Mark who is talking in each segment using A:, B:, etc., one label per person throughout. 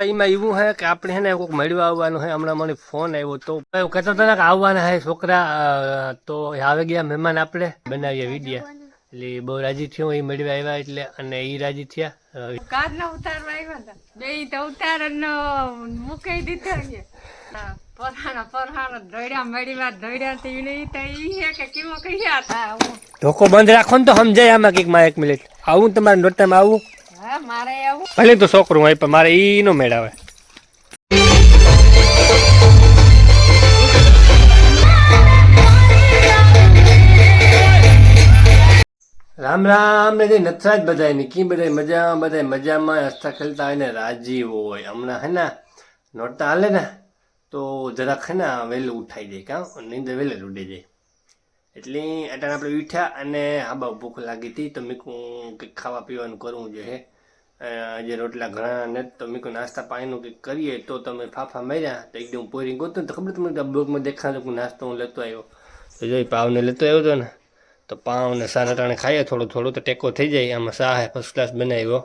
A: એમાં એવું હે કે આપણે હે ને કોઈક મળવા આવવાનું હે. હમણાં મને ફોન આવ્યો તો. કહેતા હતો કે આવવાના હે છોકરા તો આવે ગયા મહેમાન આપણે. બનાવીએ વિડીયા. એટલે બહુ રાજી થયો એ મળવા આવ્યા એટલે અને એ રાજી થયા. કાર
B: ના ઉતારવા આવ્યા હતા? બે તો ઉતાર મૂકી દીધા છે. પરહાણા પરહાણા ધોડ્યા મળીવા ધોડ્યા તો ઈને તો એ કે કેમો કહ્યા હતા
A: ધોકો બંધ રાખો ને તો સમજાય આમાં કંઈકમાં એક મિનિટ. આવું તમારે નોટામાં આવું.
B: હા મારે આવું.
A: ભલે તો છોકરું હોય પણ મારે ઈ નો મેળ આવે રામ રામ ને જે નથરાજ બધાય ને કી બધાય મજામાં બધાય મજામાં હસતા ખેલતા હોય ને રાજી હોય. હમણાં હે ને નોરતા હાલે ને તો જરાક હે ને વહેલું ઉઠાઈ જાય કાં? નીંદર વહેલે ઉડી જાય. એટલે અટાણે આપણે ઉઠ્યા અને આ બા ભૂખ લાગી હતી તો મેં કંઈક ખાવા પીવાનું કરવું જોઈએ આજે રોટલા ઘણા ને તો મીકું નાસ્તા પાણીનું કંઈક કરીએ, તો તમે ફાફા માર્યા, તો એકદમ પોરી ગોતું તો ખબર તમને બ્લોગમાં દેખાતો કે નાસ્તો હું લેતો આવ્યો. તો જોઈ, પાવને લેતો આવ્યો હતો ને, તો પાવને સારા ટાણે ખાઈએ, થોડું થોડું તો ટેકો થઈ જાય, આમાં શાહે હે ફર્સ્ટ ક્લાસ બનાવ્યો.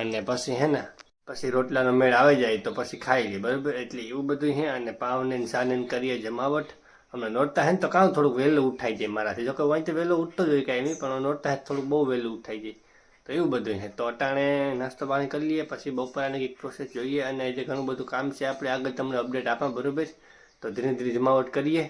A: અને પછી હે ને, પછી રોટલાનો મેળ આવી જાય, તો પછી ખાઈ લઈએ, બરાબર? એટલે એવું બધું છે અને પાવને સાને કરીએ જમાવટ. અમને નોરતા હે ને તો કાં થોડુંક વહેલું ઉઠાઈ જાય મારાથી. જોકે તો વહેલું ઉઠતો જ હોય કાંઈ નહીં, પણ નોરતા હે થોડુંક બહુ વહેલું ઉઠાઈ જાય. તો એવું બધું છે? તો અટાણે નાસ્તો પાણી કરી લઈએ, પછી બપોરાની કંઈક પ્રોસેસ જોઈએ અને જે ઘણું બધું કામ છે, આપણે આગળ તમને અપડેટ આપવા બરાબર? તો ધીરે ધીરે જમાવટ કરીએ.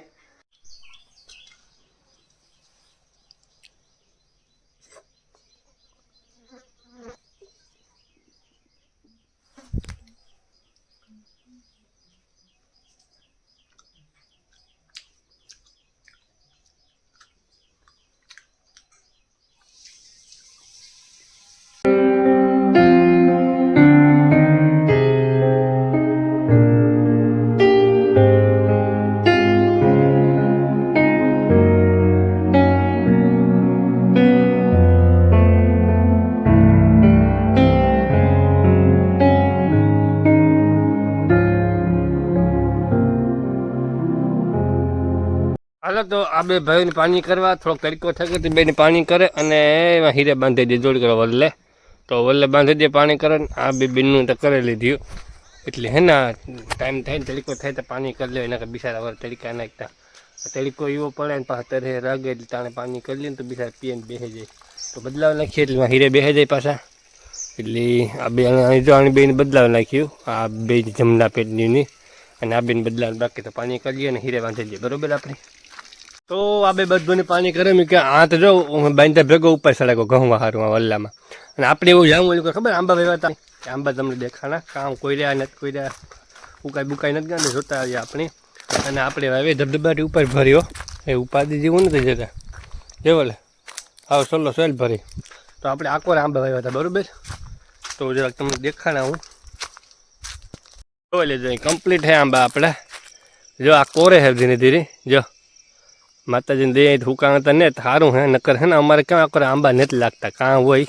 A: બે ભાઈઓને પાણી કરવા, થોડોક તરીકો થઈ તો બેને પાણી કરે અને એમાં હીરે બાંધી દે, જોડ કરો વલ્લે. તો વલ્લે બાંધી દે, પાણી કરે આ બે બેનનું તો કરી લીધું. એટલે હે ને, ટાઈમ થાય ને તરીકો થાય તો પાણી કરી લે, એના બિચારા વાર તરીકા નાખતા. તરીકો એવો પડે ને પાછા તરે રાગે એટલે તાણે પાણી કરી લે ને તો બીજા પીએ ને બેસી જાય. તો બદલાવ નાખીએ એટલે હીરે બેસે જાય પાછા. એટલે આ બે જો આની બેને બદલાવ નાખ્યું, આ બે જમના પેટની અને આ બેન બદલાવ બાકી તો પાણી કરીએ અને હીરે બાંધી દઈએ બરોબર આપણે? તો આ બે બધું પાણી કરે મેં કે તો જો બાંધતા ભેગો ઉપર સડાકો ઘઉં હારું આ વલ્લામાં. અને આપણે એવું જાણવું ઓલું ખબર, આંબા ભાઈ હતા. આંબા તમને દેખાણા, કામ કોઈ રહ્યા, નથી કોઈ રહ્યા. ઉકાઈ બુકાઈ નથી ગયા જોતા આવીએ આપણે. અને આપણે હવે ધબધબાટી ઉપર ભર્યો. એ ઉપાધિ જેવું નથી જતા જેવો લે આવો સોલો સોલ ભરી. તો આપણે આકોર આંબા ભાઈ હતા, બરોબર? તો જરાક તમને દેખાણા હું. જોઈ લેજો કમ્પ્લીટ હે આંબા આપણે. જો આ કોરે હે ધીરે ધીરે, જો. માતાજીને દે હુકાણ હતા ને સારું હે, નકર હે ને અમારે ક્યાં આકર આંબા નથી લાગતા, કાં હોય.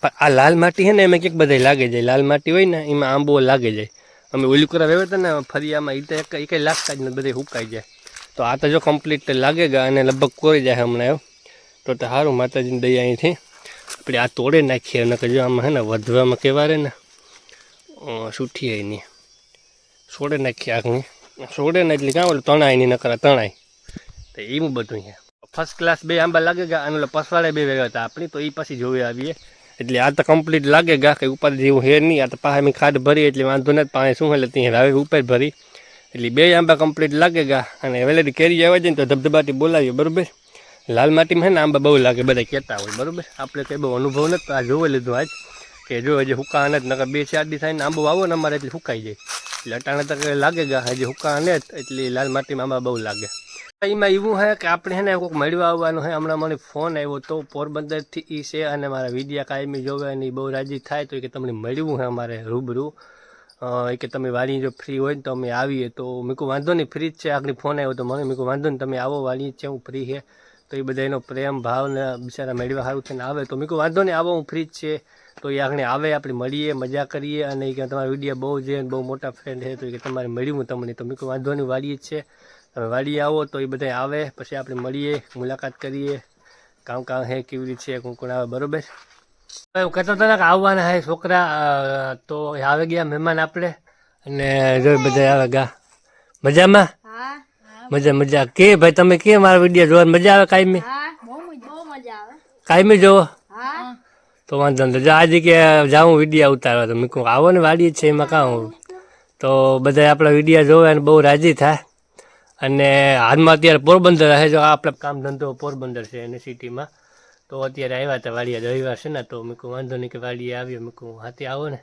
A: પણ આ લાલ માટી હે ને, એમાં ક્યાંક બધા લાગે જાય. લાલ માટી હોય ને, એમાં આંબો લાગે જાય. અમે ઓલું કરા હતા ને, ફરિયામાં એ તો એક કંઈ લાગતા જ નથી બધે હુકાઈ જાય. તો આ તો જો કમ્પ્લીટ લાગે ગયા અને લગભગ કોરી જાય હમણાં એવું તો તો સારું માતાજીની દયા અહીંથી. આપણે આ તોડે નાખીએ, નકર જો આમાં હે ને, વધવામાં કહેવારે ને સુઠી એની. સોડે નાખીએ આખની સોડે ને એટલે કાં ઓલું તણાય નહીં નકર તણાય. તો એવું બધું છે. ફર્સ્ટ ક્લાસ બે આંબા લાગે ગયા અને પસવાડે બે વેગા હતા આપણી તો એ પછી જોઈ આવીએ. એટલે આ તો કમ્પ્લીટ લાગે ગા કે ઉપર જેવું હે નહીં, આ તો પાસે મેં ખાડ ભરી, એટલે વાંધો નથી પાણી શું એટલે ત્યાં રાવે ઉપર ભરી. એટલે બે આંબા કમ્પ્લીટ લાગે ગા, અને વેલેથી કેરી આવે છે ને તો ધબધબાટી બોલાવીએ, બરોબર? લાલ માટીમાં હે ને આંબા બહુ લાગે, બધા કહેતા હોય, બરાબર? આપણે કંઈ બહુ અનુભવ નથી, આ જોઈ લીધું આજ. કે જો હજી હુકા નથી નકર બે ચાર દી થાય ને આંબો વાવો ને અમારે એટલે સુકાઈ જાય. એટલે અટાણા તક લાગે ગા, હજી હુકા નથી એટલે લાલ માટીમાં આંબા બહુ લાગે. એમાં એવું હે કે આપણે ને કોઈક મળવા આવવાનું હે. હમણાં મને ફોન આવ્યો તો પોરબંદરથી એ છે અને મારા વિદ્યા કાયમી જોવે અને એ બહુ રાજી થાય તો કે તમને મળવું હે અમારે રૂબરૂ. એ કે તમે વાળી જો ફ્રી હોય ને તો અમે આવીએ. તો મેં કહું વાંધો નહીં, ફ્રી જ છે. આગળ ફોન આવ્યો તો મને, મેં કહું વાંધો નહીં, તમે આવો જ છે, હું ફ્રી છે તો એ બધા એનો પ્રેમ, ભાવ ને બિચારા મેળવા સારું થઈને આવે. તો મેં કહું વાંધો નહીં, આવો, હું ફ્રી જ છે. તો એ આગળ આવે, આપણે મળીએ, મજા કરીએ અને કે તમારા વીડિયો બહુ છે બહુ મોટા ફ્રેન્ડ છે, તો કે તમારે મળ્યું તમને. તો મેં કહું વાંધો નહીં વાળીએ જ છે. તમે વાડીએ આવો તો એ બધા આવે પછી આપણે મળીએ મુલાકાત કરીએ. કામ કામ હે કેવી રીતે છે કોણ કોણ આવે બરોબર? હું કહેતો હતો ને કે આવવાના હે છોકરા તો આવે ગયા મહેમાન આપણે અને જોઈ બધા આવે ગા. મજામાં? મજા મજા. કે ભાઈ તમે કે મારા વીડિયો જોવાની મજા આવે કાયમી? કાયમી જોવો? તો વાંધો નહીં. જો આજે કે જાઉં વીડિયો ઉતારવા તો મેં કહું આવો ને વાડી છે એમાં કાં તો બધા આપણા વીડિયો જોવે અને બહુ રાજી થાય. અને હાલમાં અત્યારે પોરબંદર હે જો આપણે કામ ધંધો પોરબંદર છે એની સિટીમાં. તો અત્યારે આવ્યા હતા વાડિયા રવિવાર છે ને તો મેં કહું વાંધો નહીં કે વાડીએ આવ્યો મેં કહું હાથે આવો ને.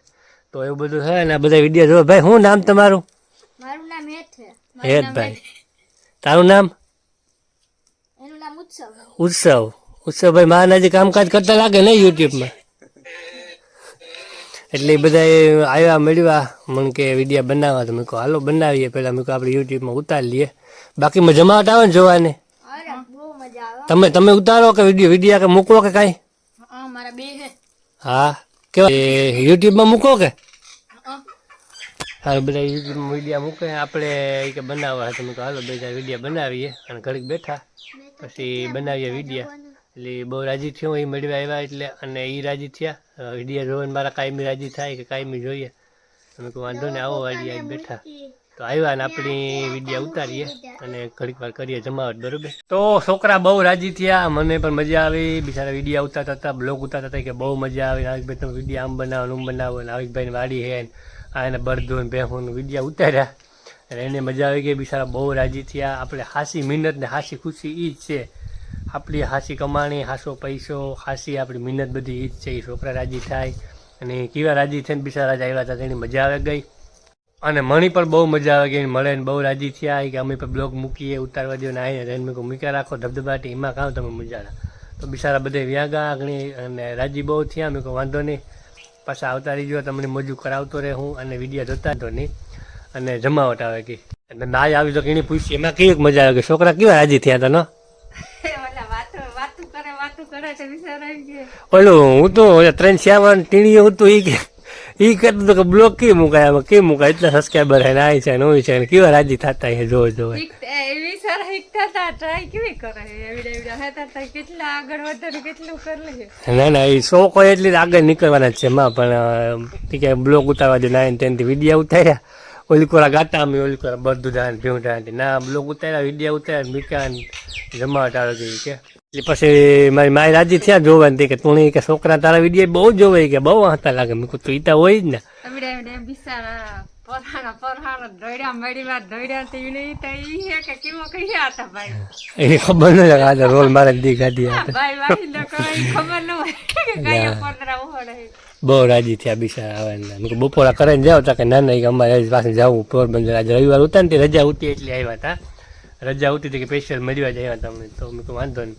A: તો એવું બધું છે ને આ બધા વીડિયો જોવે. ભાઈ શું નામ તમારું?
B: મારું નામ હેત છે.
A: હેતભાઈ તારું નામ?
B: એનું નામ ઉત્સવ.
A: ઉત્સવ. ઉત્સવભાઈ મારા જે કામકાજ કરતા લાગે ને યુટ્યુબમાં? એટલે બધા આવ્યા મળ્યા. મને કે વિડીયા બનાવવા. તો મેં કહું હાલો બનાવીએ. પહેલાં મેં કહું આપણે યુટ્યુબમાં ઉતારી લઈએ બાકીમાં જમાવટ આવે ને જોવાને. તમે તમે ઉતારો કે વીડિયો વિડીયા કે મૂકો કે કાંઈ?
B: હા
A: કેવા? યુટ્યુબમાં મૂકો કે? હા બધા યુટ્યુબમાં વિડીયા મૂકે. આપણે કે બનાવવા તમે કહો હાલો બે ચાર વીડિયો બનાવીએ અને ઘડીક બેઠા. પછી બનાવીએ વિડીયા. એટલે બહુ રાજી થયો એ મેળવી આવ્યા એટલે અને એ રાજી થયા. વિડીયા જોઈને મારા કાયમી રાજી થાય કે કાયમી જોઈએ. તમે કહું વાંધો ને આવો વાડી બેઠા. તો આવ્યા ને આપણી વીડિયો ઉતારીએ અને ઘડીક વાર કરીએ જમાવટ, બરોબર? તો છોકરા બહુ રાજી થયા, મને પણ મજા આવી. બિચારા વિડીયા ઉતારતા હતા, બ્લોગ ઉતારતા હતા કે બહુ મજા આવી. નાવિકભાઈ તમે વિડીયા આમ બનાવો આમ બનાવો નાવિકભાઈની વાડી હે આ એને બળદોન ભેહું વીડિયો ઉતાર્યા. અને એને મજા આવી ગઈ, બિચારા બહુ રાજી થયા. આપણે હાસી મહેનત ને હાસી ખુશી એ જ છે. આપણી હાસી કમાણી, હાસો પૈસો, હાસી આપણી મહેનત બધી એ જ છે. એ છોકરા રાજી થાય. અને કેવા રાજી થઈને બિચારા રાજા આવ્યા હતા, તેની મજા આવે ગઈ. અને મણી પણ બહુ મજા આવે ગઈ મળે ને બહુ રાજી થયા કે અમે પણ બ્લોગ મૂકીએ ઉતારવા દો ને આવીને રહીને મેં મૂક્યા રાખો ધબધબાટી એમાં કામ તમે મજાડા તો બિચારા બધે વ્યાગા આગણી અને રાજી બહુ થયા. મેં કહું વાંધો નહીં. પાછા આવતા રહીજો તમને મોજું કરાવતો રહે હું અને વીડિયો જોતા તો નહીં. અને જમાવટ આવે કે અને ના આવી તો કેણી પૂછી એમાં કેવી મજા આવે કે છોકરા કેવા રાજી થયા હતા નો?
B: ઓલા
A: હું તો ત્રણ શ્યાવર ટીણીએ હું તું ઈ કે ઈ કરતો તો કે બ્લોક કી મુકાય આમાં કી મુકાય? એટલા સબસ્ક્રાઈબર હે ને આ છે ને ઓય છે ને કેવા રાજી થતા હે જો જો
B: એવી સર શીખતા હતા ટ્રાય કેવી કરે? એવી એવી હે તા કેટલા આગળ વધે કેટલું કરી
A: ના ના એ શોખ હોય એટલે આગળ નીકળવાના જ છે માં પણ કે બ્લોક બ્લોગ ઉતારવા દે નાઈન ટેનથી વિડિયા ઉતાર્યા. ઓલી કોરા ગાતા અમે ઓલી કોરા બધું ધાન ભેવું ના બ્લોક ઉતાર્યા વિડિયા ઉતાર્યા મીકા જમાવટ આવે કે. એટલે પછી મારી માય રાજી થયા જોવાની કે તું કે છોકરા તારા વીડિયો બહુ જોવે કે બહુ વાંચતા લાગે. મેં કીધું ઈતા તો હોય જ ને.
B: તો તો
A: એની ખબર ન લાગે આજે રોલ મારે દી ગાડી બહુ રાજી થયા બિચારા આવે બપોરા કરીને જાવ તા કે ના ના અમારે પાસે જવું પોરબંદર. આજે રવિવાર ઉતા ને રજા ઉતી એટલે આવ્યા હતા રજા ઉતી હતી કે સ્પેશિયલ મળવા જ આવ્યા તમને તો મેં વાંધો નહીં.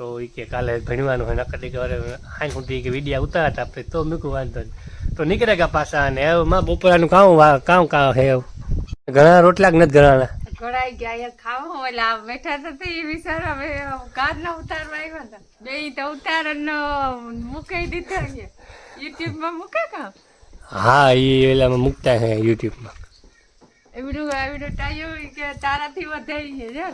A: તો એ કે કાલે ભણવાનું હોય નકર કે અરે હાઈ સુધી કે વિડીયા ઉતારા હતા આપણે તો મૂકું વાંધો તો નીકળે ગયા પાછા અને માં બપોરાનું કામ કામ કામ હે. ઘણા રોટલા કે નથી ઘણાના
B: ઘડાઈ ગયા ખાવા એટલે આ બેઠા તો એ વિચાર હવે કાર ના ઉતારવા આવ્યા હતા. બે તો ઉતાર મૂકી દીધા યુટ્યુબમાં મૂકે કા?
A: હા એ ઓલામાં મૂકતા હે યુટ્યુબમાં.
B: એવડું એવડું ટાયો કે તારાથી વધારી છે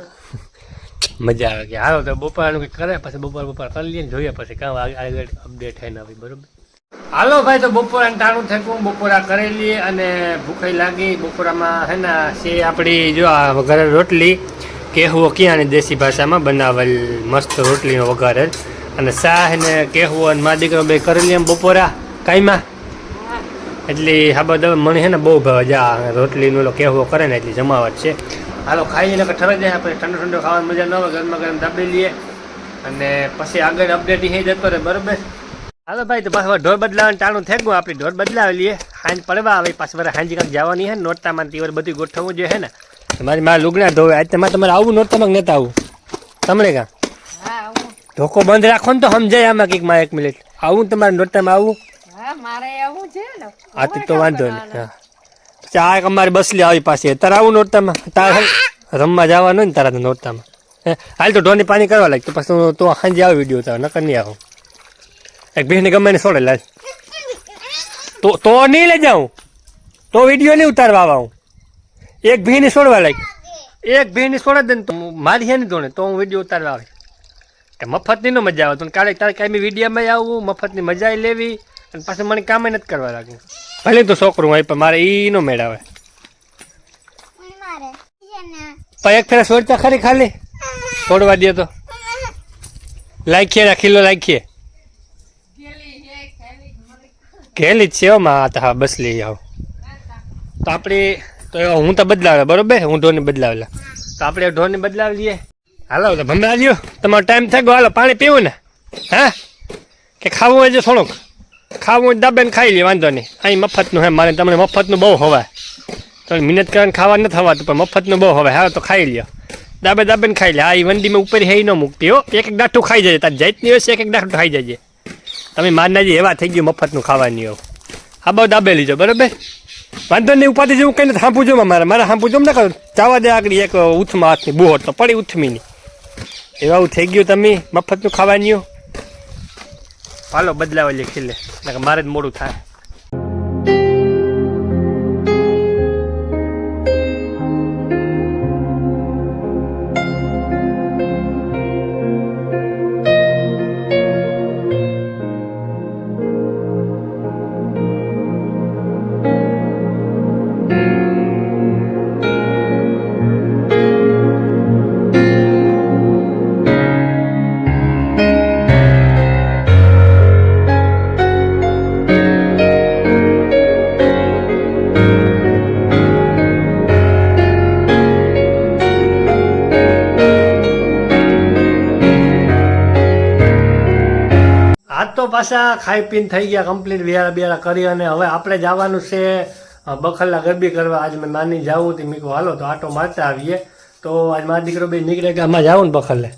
A: મજા આવે કે હાલો તો બપોરનું કંઈક કરે પછી બપોર બપોર કરી લઈએ ને જોઈએ પછી કાં આગળ અપડેટ થાય ને આવી બરાબર? હાલો ભાઈ તો બપોરા ટાણું થયું બપોરા કરેલી અને ભૂખાઈ લાગી. બપોરામાં હે ને છે આપણી જો આ વઘારે રોટલી કેહવો ક્યાં દેશી ભાષામાં બનાવેલ મસ્ત રોટલીનો વઘાર અને શાહ ને કેહવો અને મા દીકરો બે કરેલી એમ બપોરા. કાંઈમાં
B: હા.
A: એટલે આ બધા મને છે ને બહુ ભાવે. જા રોટલીનો કેહવો કરે ને એટલી જમાવટ છે. હાલો ખાઈને કે ઠરે જાય પછી ઠંડુ ઠંડુ ખાવાની મજા ન આવે ગરમા ગરમ દાબી લઈએ. અને પછી આગળ અપડેટ એ જતો રહે બરોબર? હાલો ભાઈ તો પાછું ઢોર બદલાવાનું ટાણું થઈ ગયું આપણી ઢોર બદલાવી લઈએ. હાંજ પડવા આવે પાછું મારે હાંજી કાંઈક જવાની હે ને નોરતામાં તીવર બધું ગોઠવવું જોઈએ હે ને. તમારી મારા લુગણા ધોવે. આજ તમારે તમારે આવું નોરતામાં કે નતા આવું તમને કાં ધોકો બંધ રાખો ને તો સમજાય આમાં કંઈકમાં એક મિનિટ. આવું તમારે નોરતામાં આવું
B: હા મારે આવું છે ને.
A: તો વાંધો નહીં. હા. ચા એક અમારી બસલી આવી પાસે તારે આવું નોરતામાં? તારે રમવા જવાનું ને તારા નોરતામાં. હાલ તો ઢોની પાણી કરવા લાગ. તો પછી તો સાંજે આવ વીડિયો તારે નકર નહીં આવું. એક ભીને ગમે ને છોડે લાજ તો તો નહીં લઈ જાઉં. તો વીડિયો નહીં ઉતારવા આવા હું એક ભીને છોડવા લાગ. એક ભીને છોડે દે ને તો મારી હે ને તો હું વીડિયો ઉતારવા આવે. કે મફતની ન મજા આવે. તો કાલે તારે કાંઈ વિડીયોમાં આવું, મફતની મજા લેવી. અને પાછું મને કામે નથી કરવા લાગ્યું. ભલે તો છોકરું હોય પણ મારે ઈ નો મેળ આવે પણ એક ફેરા છોડતા ખરી ખાલી? છોડવા દે તો. લાખીએ કિલો લાખીએ. ઘેલી જ છે હો માં આ હા બસ લઈ આવ. તો આપણે તો હું તો બદલાવે બરોબર? હું ઢોરને બદલાવેલા. તો આપણે ઢોરને બદલાવી લઈએ હાલો તો ભમે આવ્યો તમારો ટાઈમ થઈ ગયો. હાલો પાણી પીવું ને. હા? કે ખાવું હોય છે થોડુંક. ખાવું હોય દાબેને ખાઈ લે, વાંધો નહીં. અહીં મફતનું હે, મારે તમને મફતનું બહુ હવાય તમે મહેનત કરીને ખાવા નથી થવાતું પણ મફતનું બહુ હવાય હા તો ખાઈ લ્યો. દાબે દાબેને ખાઈ લે. આ એ વંડીમાં ઉપર હે ન મૂકતી, હો. એક એક દાઠું ખાઈ જાય તાર જાતની હોય એક એક દાઠું ખાઈ જાય તમે મારનાજી એવા થઈ ગયું મફતનું ખાવાની હો. હા, બહુ દાબે લીજો, બરોબર? વાંધો નહીં, ઉપાધિ જેવું કઈ નથી. જો મારે. મારે સાંભળું જો ને કરો ચાવા દે આગળ એક ઉથમાં હાથની બુહોર તો પડી ઉથમીની. એવા થઈ ગયું તમે મફતનું ખાવાની હો. હાલો બદલાવા લે ખીલે. મારે જ મોડું થાય. આજ તો પાછા ખાઈ પીને થઈ ગયા કમ્પ્લીટ વિયારા બિયારા કરી અને હવે આપણે જવાનું છે બખલા ગરબી કરવા. આજ મેં નાની જાવું હતી મીકું હાલો તો આટો મારતા આવીએ. તો આજ મારા દીકરો બે નીકળે કે આમાં જાવું ને બખલે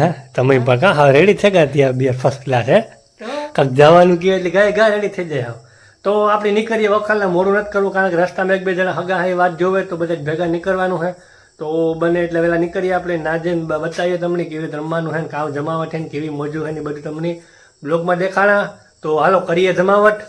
B: હા
A: તમે પણ હા રેડી થઈ ગયા ત્યાં બે ફર્સ્ટ ક્લાસ હે? કાંક જવાનું કહે એટલે ગાય ગા રેડી થઈ જાય. તો આપણે નીકળીએ વખાલને મોડું નથી કરવું કારણ કે રસ્તામાં એક બે જણા હગા હે વાત જોવે તો બધા ભેગા નીકળવાનું છે તો બને એટલે વહેલા નીકળીએ આપણે. ના જેમ બતાવીએ તમને કેવી રીતે રમવાનું છે ને કાવ જમાવટ છે ને, કેવી મોજું છે ને બધું તમને બ્લોગમાં દેખાણા. તો હાલો, કરીએ જમાવટ.